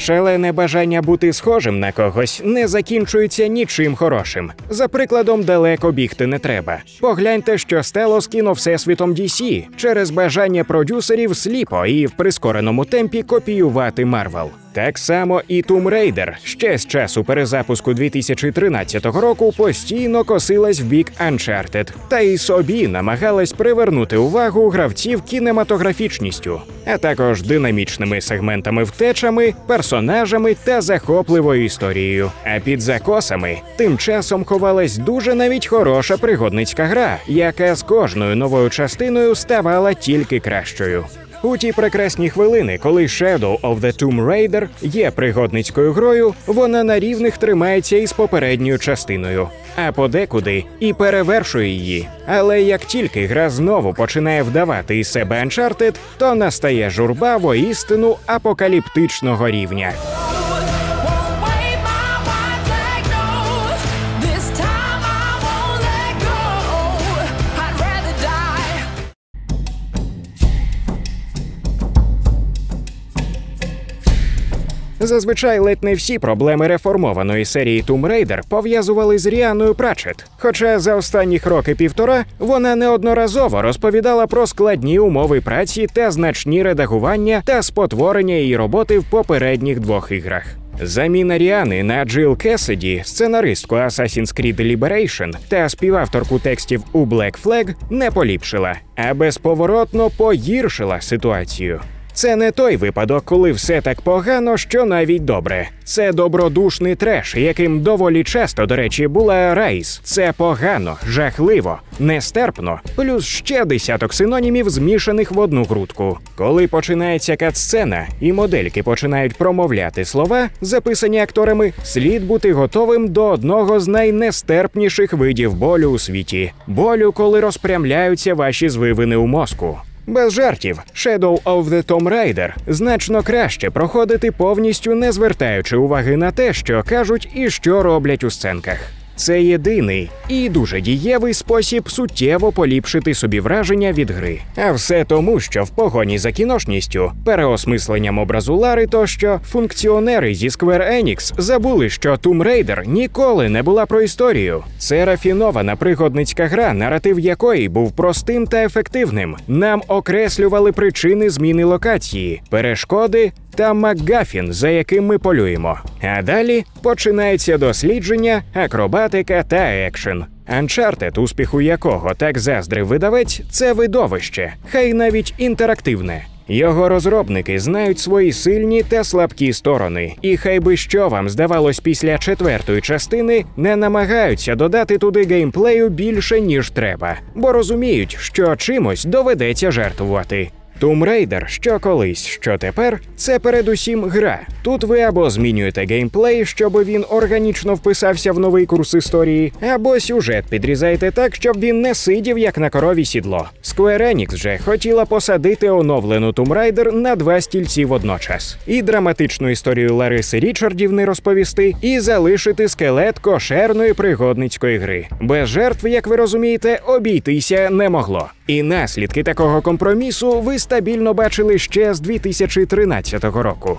Шалене бажання бути схожим на когось не закінчується нічим хорошим. За прикладом, далеко бігти не треба. Погляньте, що стало кіно всесвітом DC через бажання продюсерів сліпо і в прискореному темпі копіювати Марвел. Так само і Tomb Raider ще з часу перезапуску 2013 року постійно косилась в бік Uncharted, та й собі намагалась привернути увагу гравців кінематографічністю, а також динамічними сегментами втечами, персонажами та захопливою історією. А під закосами тим часом ховалась дуже навіть хороша пригодницька гра, яка з кожною новою частиною ставала тільки кращою. У ті прекрасні хвилини, коли Shadow of the Tomb Raider є пригодницькою грою, вона на рівних тримається із попередньою частиною, а подекуди і перевершує її. Але як тільки гра знову починає вдавати із себе Uncharted, то настає журба воістину апокаліптичного рівня. Зазвичай ледь не всі проблеми реформованої серії Tomb Raider пов'язували з Ріаною Пратчет. Хоча за останніх роки півтора вона неодноразово розповідала про складні умови праці та значні редагування та спотворення її роботи в попередніх двох іграх. Заміна Ріани на Джил Кесіді, сценаристку Assassin's Creed Liberation та співавторку текстів у Black Flag не поліпшила, а безповоротно погіршила ситуацію. Це не той випадок, коли все так погано, що навіть добре. Це добродушний треш, яким доволі часто, до речі, була Райс. Це погано, жахливо, нестерпно, плюс ще десяток синонімів, змішаних в одну грудку. Коли починається катсцена і модельки починають промовляти слова, записані акторами, слід бути готовим до одного з найнестерпніших видів болю у світі болю, коли розпрямляються ваші звивини у мозку. Без жартів, Shadow of the Tomb Raider значно краще проходити повністю не звертаючи уваги на те, що кажуть і що роблять у сценках. Це єдиний і дуже дієвий спосіб суттєво поліпшити собі враження від гри. А все тому, що в погоні за кіношністю, переосмисленням образу Лари, тощо функціонери зі Square Enix забули, що Tomb Raider ніколи не була про історію. Це рафінована пригодницька гра, наратив якої був простим та ефективним. Нам окреслювали причини зміни локації, перешкоди та Макгафін, за яким ми полюємо. А далі починається дослідження, акробатика та екшен. Uncharted, успіху якого так заздрив видавець, це видовище, хай навіть інтерактивне. Його розробники знають свої сильні та слабкі сторони, і хай би що вам здавалось після четвертої частини, не намагаються додати туди геймплею більше ніж треба, бо розуміють, що чимось доведеться жертвувати. Tomb Raider, що колись, що тепер, це передусім гра. Тут ви або змінюєте геймплей, щоб він органічно вписався в новий курс історії, або сюжет підрізаєте так, щоб він не сидів як на корові сідло. Square Enix же хотіла посадити оновлену Tomb Raider на два стільці водночас, і драматичну історію Лариси Річардівни розповісти, і залишити скелет кошерної пригодницької гри. Без жертв, як ви розумієте, обійтися не могло. І наслідки такого компромісу ви стабільно бачили ще з 2013 року.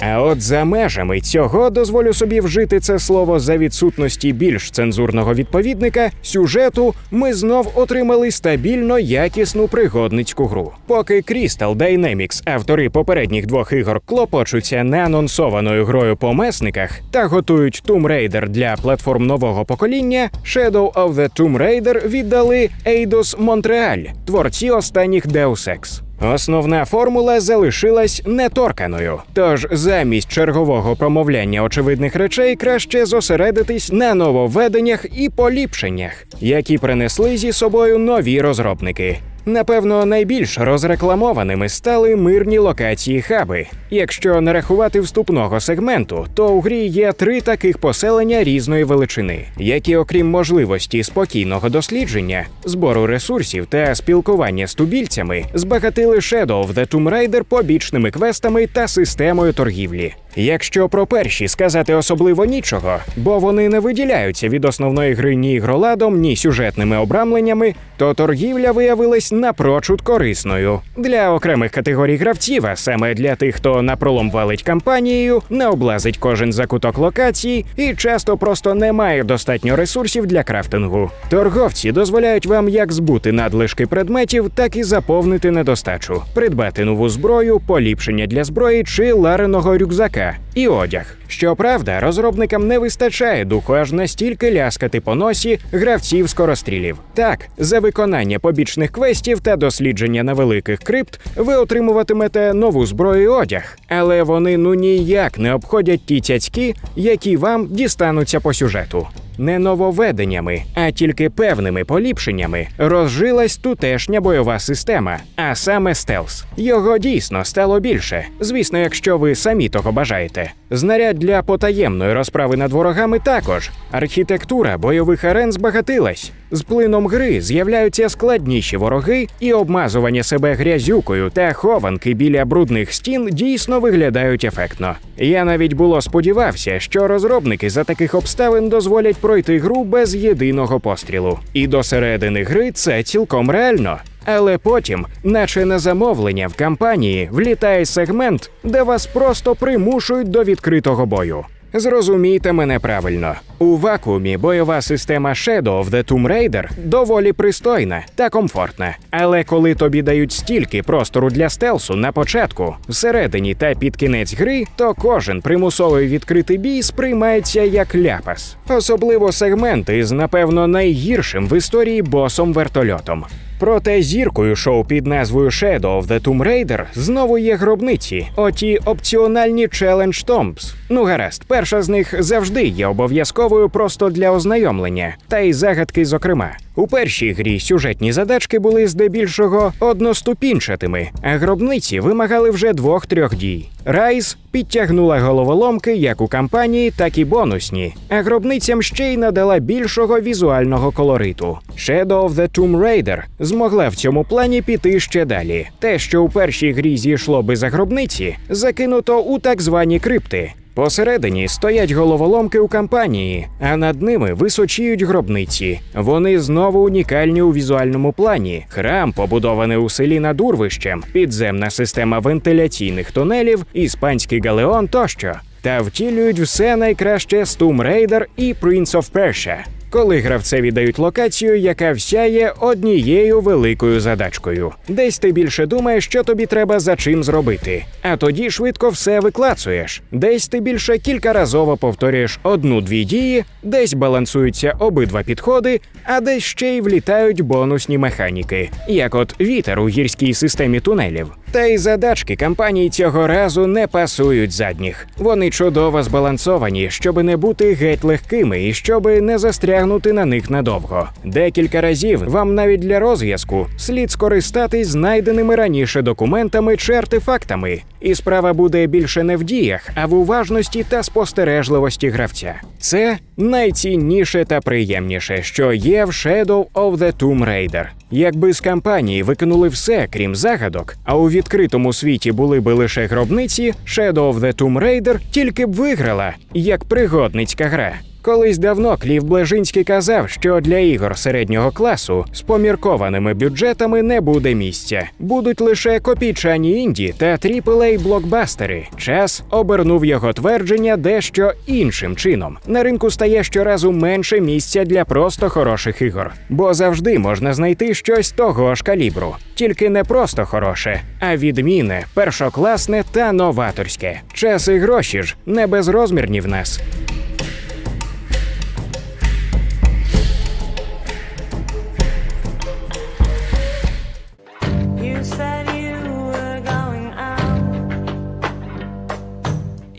А от за межами цього дозволю собі вжити це слово за відсутності більш цензурного відповідника сюжету. Ми знов отримали стабільно якісну пригодницьку гру. Поки Crystal Dynamics, автори попередніх двох ігор, клопочуться неанонсованою грою по месниках та готують Tomb Raider для платформ нового покоління, Shadow of the Tomb Raider віддали Eidos Montreal, творці останніх Deus Ex. Основна формула залишилась неторканою. Тож замість чергового промовляння очевидних речей краще зосередитись на нововведеннях і поліпшеннях, які принесли зі собою нові розробники. Напевно, найбільш розрекламованими стали мирні локації хаби. Якщо не рахувати вступного сегменту, то у грі є три таких поселення різної величини, які, окрім можливості спокійного дослідження, збору ресурсів та спілкування з тубільцями, збагатили Shadow of the Tomb Raider побічними квестами та системою торгівлі. Якщо про перші сказати особливо нічого, бо вони не виділяються від основної гри ні ігроладом, ні сюжетними обрамленнями, то торгівля виявилась напрочуд корисною для окремих категорій гравців, а саме для тих, хто напролом валить кампанією, не облазить кожен закуток локації і часто просто не має достатньо ресурсів для крафтингу. Торговці дозволяють вам як збути надлишки предметів, так і заповнити недостачу, придбати нову зброю, поліпшення для зброї чи лареного рюкзака і одяг. Щоправда, розробникам не вистачає духу аж настільки ляскати по носі гравців скорострілів. Так, за виконання побічних квестів та дослідження на великих крипт ви отримуватимете нову зброю і одяг, але вони ну ніяк не обходять ті цяцькі, які вам дістануться по сюжету. Не нововведеннями, а тільки певними поліпшеннями розжилась тутешня бойова система, а саме стелс. Його дійсно стало більше. Звісно, якщо ви самі того бажаєте. Знаряд для потаємної розправи над ворогами також. Архітектура бойових арен збагатилась. З плином гри з'являються складніші вороги, і обмазування себе грязюкою та хованки біля брудних стін дійсно виглядають ефектно. Я навіть було сподівався, що розробники за таких обставин дозволять пройти гру без єдиного пострілу. І до середини гри це цілком реально. Але потім, наче на замовлення в кампанії, влітає сегмент, де вас просто примушують до відкритого бою. Зрозумійте мене правильно. У вакуумі бойова система Shadow of the Tomb Raider доволі пристойна та комфортна. Але коли тобі дають стільки простору для стелсу на початку, всередині та під кінець гри, то кожен примусовий відкритий бій сприймається як ляпас. Особливо сегменти з, напевно, найгіршим в історії босом вертольотом. Проте зіркою шоу під назвою Shadow of the Tomb Raider знову є гробниці, оті опціональні челендж Томпс. Ну гаразд, перша з них завжди є обов'язковою просто для ознайомлення, та й загадки, зокрема. У першій грі сюжетні задачки були здебільшого одноступінчатими, а гробниці вимагали вже двох-трьох дій. Райс підтягнула головоломки як у кампанії, так і бонусні, а гробницям ще й надала більшого візуального колориту. Shadow of the Tomb Raider змогла в цьому плані піти ще далі. Те, що у першій грі зійшло би за гробниці, закинуто у так звані крипти. Посередині стоять головоломки у кампанії, а над ними височіють гробниці. Вони знову унікальні у візуальному плані. Храм, побудований у селі над урвищем, підземна система вентиляційних тунелів, іспанський галеон тощо. Та втілюють все найкраще Tomb Raider і Prince of Persia. Коли гравцеві дають локацію, яка вся є однією великою задачкою. Десь ти більше думаєш, що тобі треба за чим зробити, а тоді швидко все виклацуєш. Десь ти більше кількаразово повторюєш одну-дві дії, десь балансуються обидва підходи, а десь ще й влітають бонусні механіки, як от вітер у гірській системі тунелів. Та й задачки кампанії цього разу не пасують задніх. Вони чудово збалансовані, щоб не бути геть легкими і щоб не застрягнути на них надовго. Декілька разів вам навіть для розв'язку слід скористатись знайденими раніше документами чи артефактами. І справа буде більше не в діях, а в уважності та спостережливості гравця. Це найцінніше та приємніше, що є в Shadow of the Tomb Raider. Якби з кампанії викинули все, крім загадок, а у відкритому світі були би лише гробниці, Shadow of the Tomb Raider тільки б виграла як пригодницька гра. Колись давно Клів Блежинський казав, що для ігор середнього класу з поміркованими бюджетами не буде місця. Будуть лише копійчані інді та тріплей блокбастери. Час обернув його твердження дещо іншим чином. На ринку стає щоразу менше місця для просто хороших ігор, бо завжди можна знайти щось того ж калібру. Тільки не просто хороше, а відмінне, першокласне та новаторське. Час і гроші ж не безрозмірні в нас.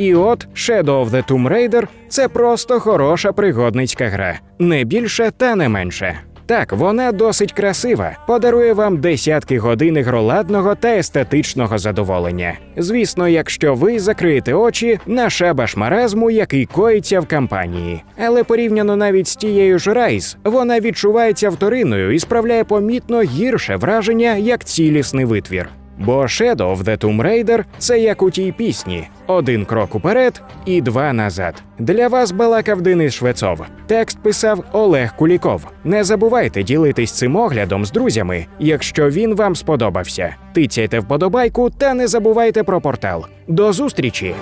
І от Shadow of the Tomb Raider – це просто хороша пригодницька гра, не більше та не менше. Так, вона досить красива, подарує вам десятки годин ігроладного та естетичного задоволення. Звісно, якщо ви закриєте очі на шабаш маразму, який коїться в кампанії. Але порівняно навіть з тією ж Райс, вона відчувається вторинною і справляє помітно гірше враження як цілісний витвір. Бо Shadow of the Tomb Raider – це як у тій пісні: один крок уперед і два назад. Для вас балакав Денис Швецов. Текст писав Олег Куліков. Не забувайте ділитись цим оглядом з друзями, якщо він вам сподобався. Тицяйте вподобайку та не забувайте про портал. До зустрічі!